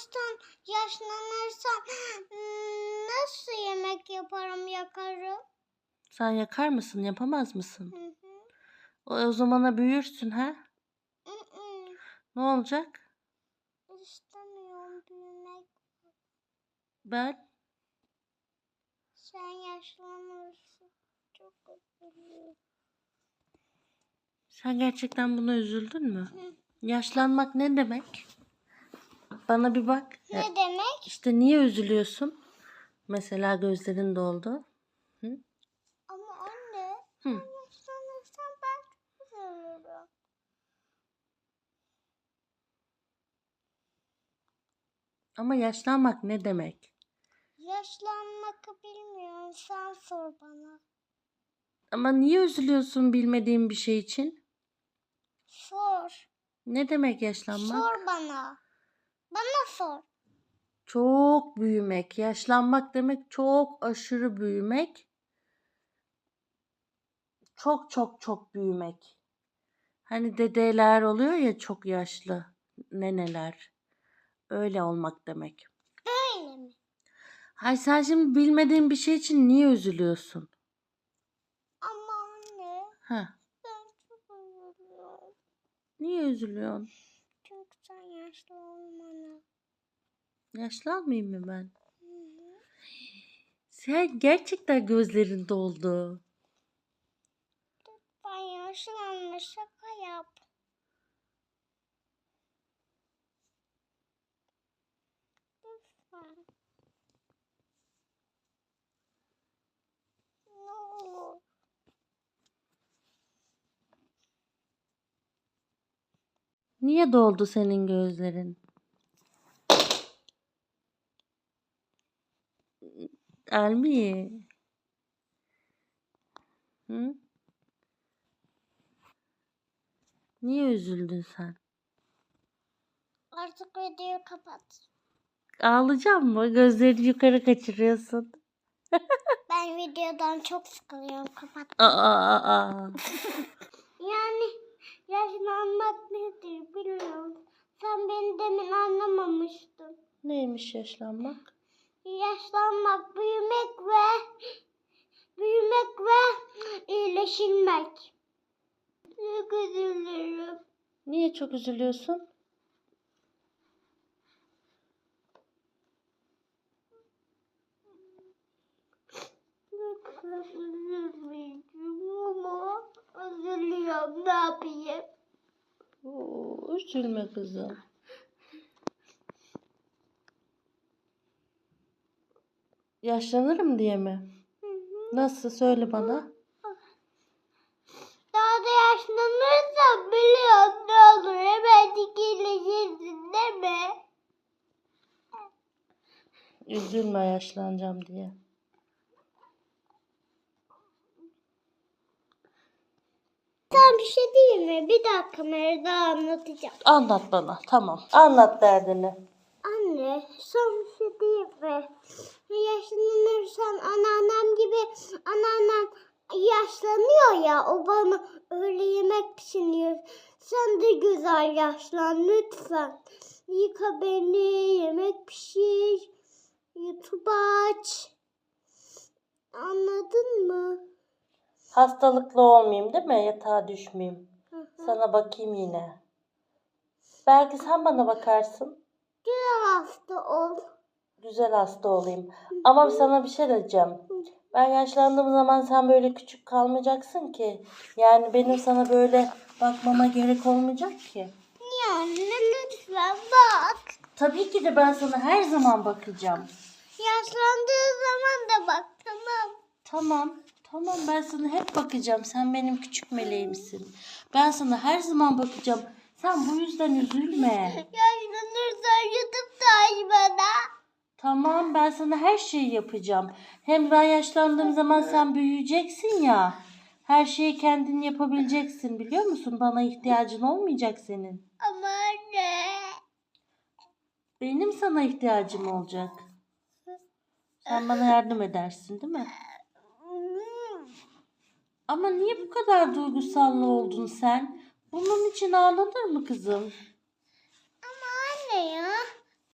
yaşlanırsam, yaşlanırsam hmm, nasıl yemek yaparım yakarım? Sen yakar mısın? Yapamaz mısın? Hı hı. O, o zamana büyürsün ha? Hı hı. Ne olacak? İstemiyorum büyümek. Ben Sen yaşlanırsın. Çok üzülüyorum. sen gerçekten buna üzüldün mü? Hı. Yaşlanmak ne demek? Bana bir bak. Ya, Ne demek? işte niye üzülüyorsun? Mesela gözlerin doldu. Ama anne Hı. sen yaşlanırsan ben çok üzülürüm. Ama yaşlanmak ne demek? Yaşlanmak bilmiyorum. Sen sor bana. Ama niye üzülüyorsun bilmediğin bir şey için? Sor. Ne demek yaşlanmak? Sor bana. Bana sor. Çok büyümek. Yaşlanmak demek çok aşırı büyümek. Çok çok çok büyümek. Hani dedeler oluyor ya çok yaşlı. Neneler. Öyle olmak demek. Öyle mi? Hay sen şimdi bilmediğin bir şey için niye üzülüyorsun? Ama anne Ha, ben çok üzülüyorum. niye üzülüyorsun? Çünkü sen yaşlı. Yaşlanmayayım mı ben? Sen gerçekten gözlerin doldu. Ben yaşlanma şaka yap. Lütfen. Ne olur. Niye doldu senin gözlerin? Elmi. Hı? Niye üzüldün sen? Artık videoyu kapat. Ağlayacak mı? Gözlerini yukarı kaçırıyorsun. Ben videodan çok sıkılıyorum. Kapat. Aa, aa, aa. Yani yaşlanmak nedir bilmiyorum. Sen beni demin anlamamıştın. Neymiş yaşlanmak? Yaşlanmak, büyümek ve büyümek ve iyileşilmek. Çok üzülürüm. Niye çok üzülüyorsun? Üzülmeyeceğim ama üzülüyorum. Ne yapayım? Oo, üzülme kızım. Yaşlanırım diye mi? Nasıl söyle bana. Daha da yaşlanırsam biliyorum ne olur. Hemen iyileşirsin değil mi? Üzülme yaşlanacağım diye. Sen bir şey değil mi? Bir daha kamerada anlatacağım. Anlat bana. Tamam. Anlat derdini. Anne, son bir şey değil mi? Yaşlanırsan anneannem gibi anneannem yaşlanıyor ya o bana öyle yemek pişiriyor. Sen de güzel yaşlan lütfen. Yıka beni, yemek pişir, YouTube aç. Anladın mı? Hastalıklı olmayayım değil mi? Yatağa düşmeyeyim. Hı hı. Sana bakayım yine. Belki sen bana bakarsın. Güzel hasta ol. Güzel hasta olayım. Ama sana bir şey diyeceğim. Ben yaşlandığım zaman sen böyle küçük kalmayacaksın ki. Yani benim sana böyle bakmama gerek olmayacak ki. Ya anne lütfen bak. Tabii ki de ben sana her zaman bakacağım. Yaşlandığı zaman da bak tamam. Tamam. Tamam ben sana hep bakacağım. Sen benim küçük meleğimsin. Ben sana her zaman bakacağım. Sen bu yüzden üzülme. Yaşlanırsan YouTube da bana. Tamam ben sana her şeyi yapacağım. Hem ben yaşlandığım zaman sen büyüyeceksin ya. Her şeyi kendin yapabileceksin biliyor musun? Bana ihtiyacın olmayacak senin. Ama anne. Benim sana ihtiyacım olacak. Sen bana yardım edersin değil mi? Ama niye bu kadar duygusallı oldun sen? Bunun için ağlanır mı kızım? Ama anne ya